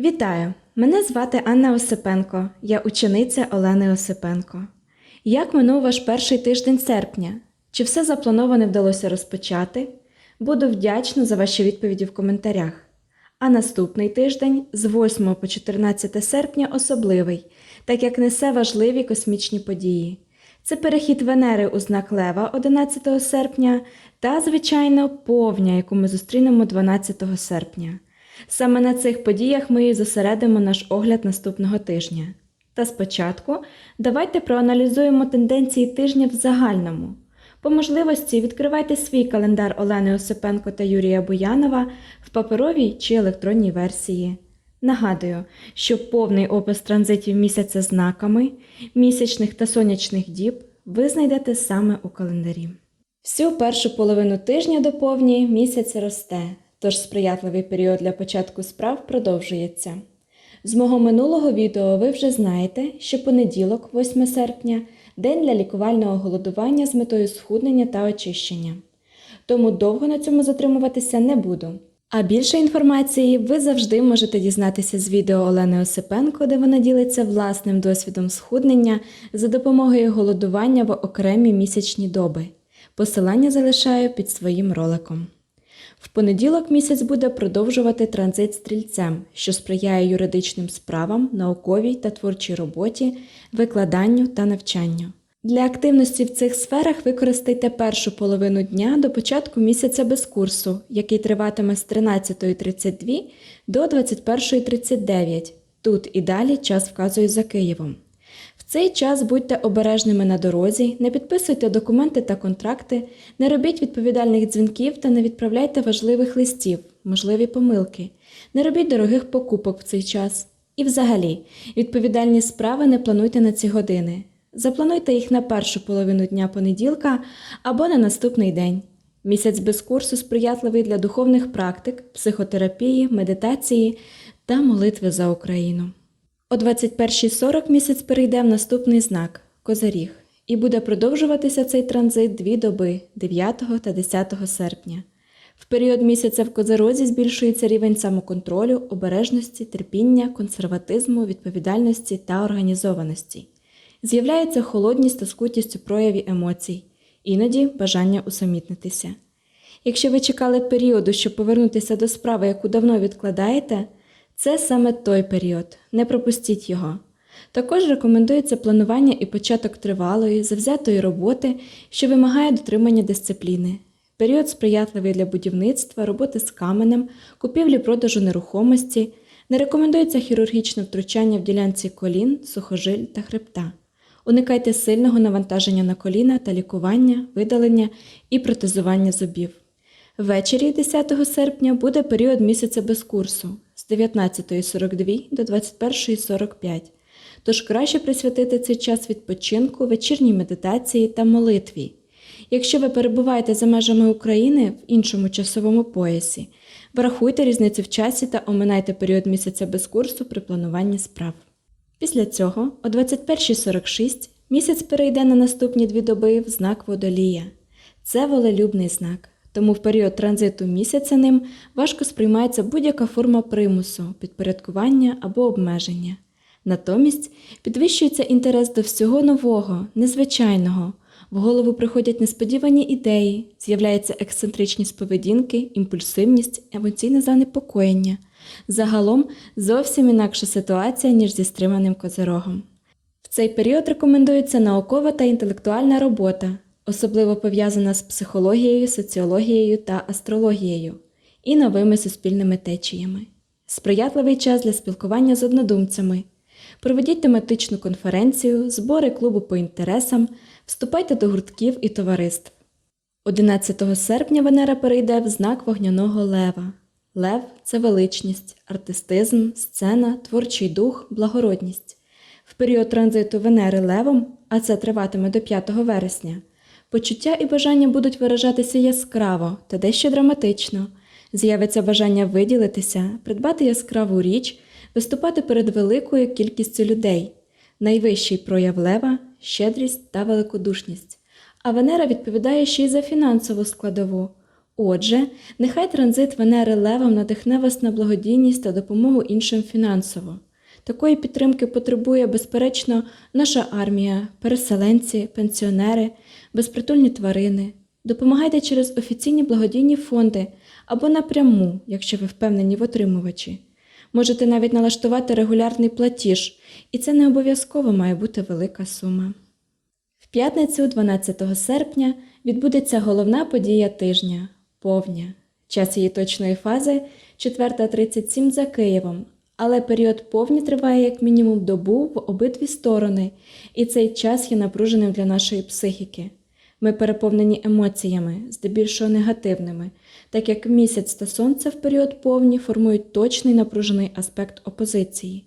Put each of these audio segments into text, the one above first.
Вітаю! Мене звати Анна Осипенко, я учениця Олени Осипенко. Як минув ваш перший тиждень серпня? Чи все заплановане вдалося розпочати? Буду вдячна за ваші відповіді в коментарях. А наступний тиждень з 8 по 14 серпня особливий, так як несе важливі космічні події. Це перехід Венери у знак Лева 11 серпня та, звичайно, повня, яку ми зустрінемо 12 серпня. Саме на цих подіях ми і зосередимо наш огляд наступного тижня. Та спочатку давайте проаналізуємо тенденції тижня в загальному. По можливості відкривайте свій календар Олени Осипенко та Юрія Буянова в паперовій чи електронній версії. Нагадую, що повний опис транзитів місяця знаками, місячних та сонячних діб ви знайдете саме у календарі. Всю першу половину тижня до повні місяць росте, тож сприятливий період для початку справ продовжується. З мого минулого відео ви вже знаєте, що понеділок, 8 серпня, день для лікувального голодування з метою схуднення та очищення. Тому довго на цьому затримуватися не буду. А більше інформації ви завжди можете дізнатися з відео Олени Осипенко, де вона ділиться власним досвідом схуднення за допомогою голодування в окремі місячні доби. Посилання залишаю під своїм роликом. В понеділок місяць буде продовжувати транзит стрільцем, що сприяє юридичним справам, науковій та творчій роботі, викладанню та навчанню. Для активності в цих сферах використайте першу половину дня до початку місяця без курсу, який триватиме з 13.32 до 21.39. Тут і далі час вказую за Києвом. Цей час будьте обережними на дорозі, не підписуйте документи та контракти, не робіть відповідальних дзвінків та не відправляйте важливих листів, можливі помилки, не робіть дорогих покупок в цей час. І взагалі, відповідальні справи не плануйте на ці години. Заплануйте їх на першу половину дня понеділка або на наступний день. Місяць без курсу сприятливий для духовних практик, психотерапії, медитації та молитви за Україну. О 21.40 місяць перейде в наступний знак Козаріг, і буде продовжуватися цей транзит дві доби 9 та 10 серпня. В період місяця в Козерозі збільшується рівень самоконтролю, обережності, терпіння, консерватизму, відповідальності та організованості. З'являється холодність та скутість у прояві емоцій, іноді бажання усамітнитися. Якщо ви чекали періоду, щоб повернутися до справи, яку давно відкладаєте, це саме той період, не пропустіть його. Також рекомендується планування і початок тривалої, завзятої роботи, що вимагає дотримання дисципліни. Період сприятливий для будівництва, роботи з каменем, купівлі-продажу нерухомості, не рекомендується хірургічне втручання в ділянці колін, сухожиль та хребта. Уникайте сильного навантаження на коліна та лікування, видалення і протезування зубів. Ввечері 10 серпня буде період місяця без курсу з 19.42 до 21.45, тож краще присвятити цей час відпочинку, вечірній медитації та молитві. Якщо ви перебуваєте за межами України в іншому часовому поясі, врахуйте різницю в часі та оминайте період місяця без курсу при плануванні справ. Після цього, о 21.46, місяць перейде на наступні дві доби в знак водолія. Це волелюбний знак, тому в період транзиту місяця ним важко сприймається будь-яка форма примусу, підпорядкування або обмеження. Натомість підвищується інтерес до всього нового, незвичайного, в голову приходять несподівані ідеї, з'являється ексцентричність поведінки, імпульсивність, емоційне занепокоєння. Загалом зовсім інакша ситуація, ніж зі стриманим козирогом. В цей період рекомендується наукова та інтелектуальна робота, особливо пов'язана з психологією, соціологією та астрологією і новими суспільними течіями. Сприятливий час для спілкування з однодумцями. Проведіть тематичну конференцію, збори клубу по інтересам, вступайте до гуртків і товариств. 11 серпня Венера перейде в знак вогняного лева. Лев це величність, артистизм, сцена, творчий дух, благородність. В період транзиту Венери левом, а це триватиме до 5 вересня, почуття і бажання будуть виражатися яскраво та дещо драматично. З'явиться бажання виділитися, придбати яскраву річ, виступати перед великою кількістю людей. Найвищий прояв лева щедрість та великодушність. А Венера відповідає ще й за фінансову складову. Отже, нехай транзит Венери Левом надихне вас на благодійність та допомогу іншим фінансово. Такої підтримки потребує, безперечно, наша армія, переселенці, пенсіонери, безпритульні тварини. Допомагайте через офіційні благодійні фонди або напряму, якщо ви впевнені в отримувачі. Можете навіть налаштувати регулярний платіж, і це не обов'язково має бути велика сума. В п'ятницю, 12 серпня, відбудеться головна подія тижня повня. Час її точної фази 4.37 за Києвом, але період повні триває як мінімум добу в обидві сторони, і цей час є напруженим для нашої психіки. Ми переповнені емоціями, здебільшого негативними, так як місяць та сонце в період повні формують точний напружений аспект опозиції.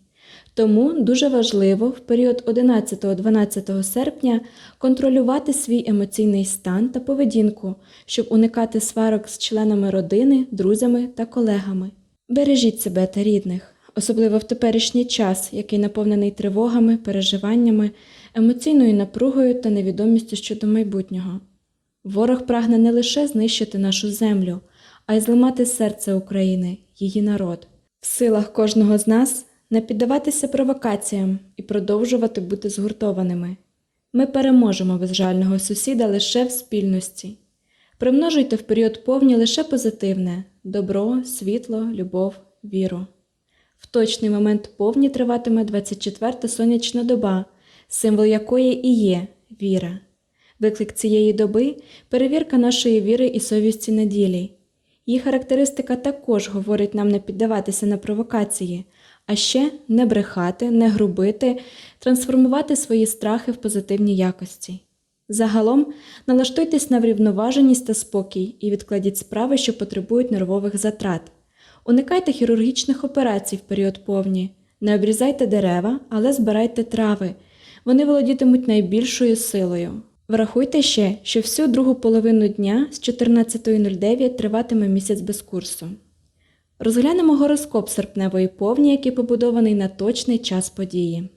Тому дуже важливо в період 11-12 серпня контролювати свій емоційний стан та поведінку, щоб уникати сварок з членами родини, друзями та колегами. Бережіть себе та рідних, особливо в теперішній час, який наповнений тривогами, переживаннями, емоційною напругою та невідомістю щодо майбутнього. Ворог прагне не лише знищити нашу землю, а й зламати серце України, її народ. В силах кожного з нас не піддаватися провокаціям і продовжувати бути згуртованими. Ми переможемо безжального сусіда лише в спільності. Примножуйте в період повні лише позитивне добро, світло, любов, віру. В точний момент повні триватиме 24 сонячна доба, символ якої і є віра. Виклик цієї доби перевірка нашої віри і совісті на ділі. Її характеристика також говорить нам не піддаватися на провокації, а ще не брехати, не грубити, трансформувати свої страхи в позитивні якості. Загалом налаштуйтесь на врівноваженість та спокій і відкладіть справи, що потребують нервових затрат. Уникайте хірургічних операцій в період повні, не обрізайте дерева, але збирайте трави. Вони володітимуть найбільшою силою. Врахуйте ще, що всю другу половину дня з 14.09 триватиме місяць без курсу. Розглянемо гороскоп серпневої повні, який побудований на точний час події.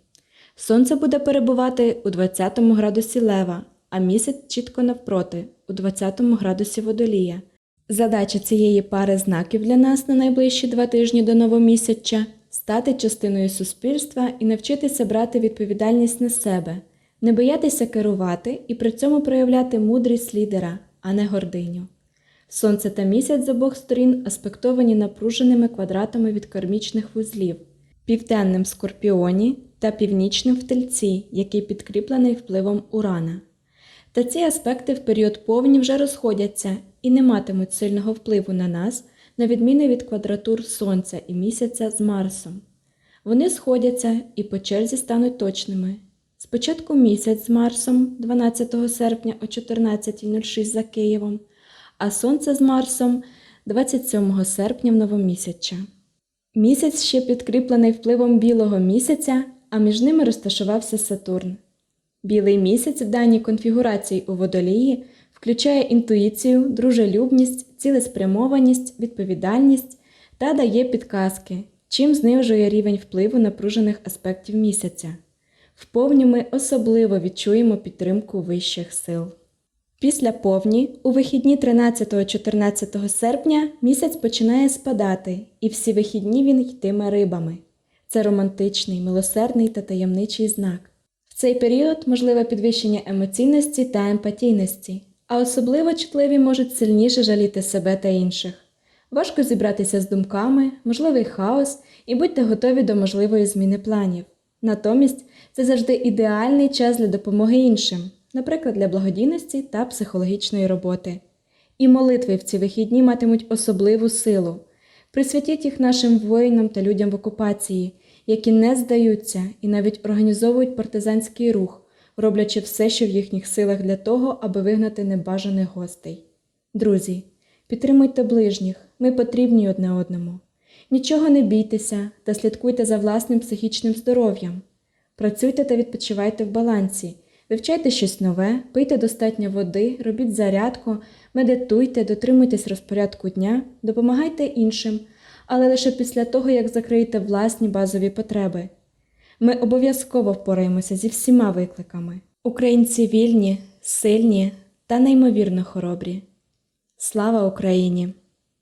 Сонце буде перебувати у 20 градусі Лева, а місяць чітко навпроти, у 20 градусі Водолія. Задача цієї пари знаків для нас на найближчі два тижні до новомісяча стати частиною суспільства і навчитися брати відповідальність на себе, не боятися керувати і при цьому проявляти мудрість лідера, а не гординю. Сонце та місяць з обох сторін аспектовані напруженими квадратами від кармічних вузлів, південним в скорпіоні та північним в тельці, який підкріплений впливом урана. Та ці аспекти в період повні вже розходяться і не матимуть сильного впливу на нас, на відміну від квадратур Сонця і місяця з Марсом. Вони сходяться і по черзі стануть точними. Спочатку місяць з Марсом 12 серпня о 14.06 за Києвом, а Сонце з Марсом 27 серпня в новомісяча. Місяць ще підкріплений впливом білого місяця, а між ними розташувався Сатурн. Білий місяць в даній конфігурації у водолії включає інтуїцію, дружелюбність, цілеспрямованість, відповідальність та дає підказки, чим знижує рівень впливу напружених аспектів місяця. В повні ми особливо відчуємо підтримку вищих сил. Після повні, у вихідні 13-14 серпня, місяць починає спадати, і всі вихідні він йтиме рибами. Це романтичний, милосердний та таємничий знак. В цей період можливе підвищення емоційності та емпатійності, а особливо чутливі можуть сильніше жаліти себе та інших. Важко зібратися з думками, можливий хаос і будьте готові до можливої зміни планів. Натомість це завжди ідеальний час для допомоги іншим, наприклад, для благодійності та психологічної роботи. І молитви в ці вихідні матимуть особливу силу. Присвятіть їх нашим воїнам та людям в окупації, які не здаються і навіть організовують партизанський рух, роблячи все, що в їхніх силах для того, аби вигнати небажаних гостей. Друзі, підтримуйте ближніх, ми потрібні одне одному. Нічого не бійтеся та слідкуйте за власним психічним здоров'ям. Працюйте та відпочивайте в балансі, вивчайте щось нове, пийте достатньо води, робіть зарядку, медитуйте, дотримуйтесь розпорядку дня, допомагайте іншим, але лише після того, як закриєте власні базові потреби. Ми обов'язково впораємося зі всіма викликами. Українці вільні, сильні та неймовірно хоробрі. Слава Україні!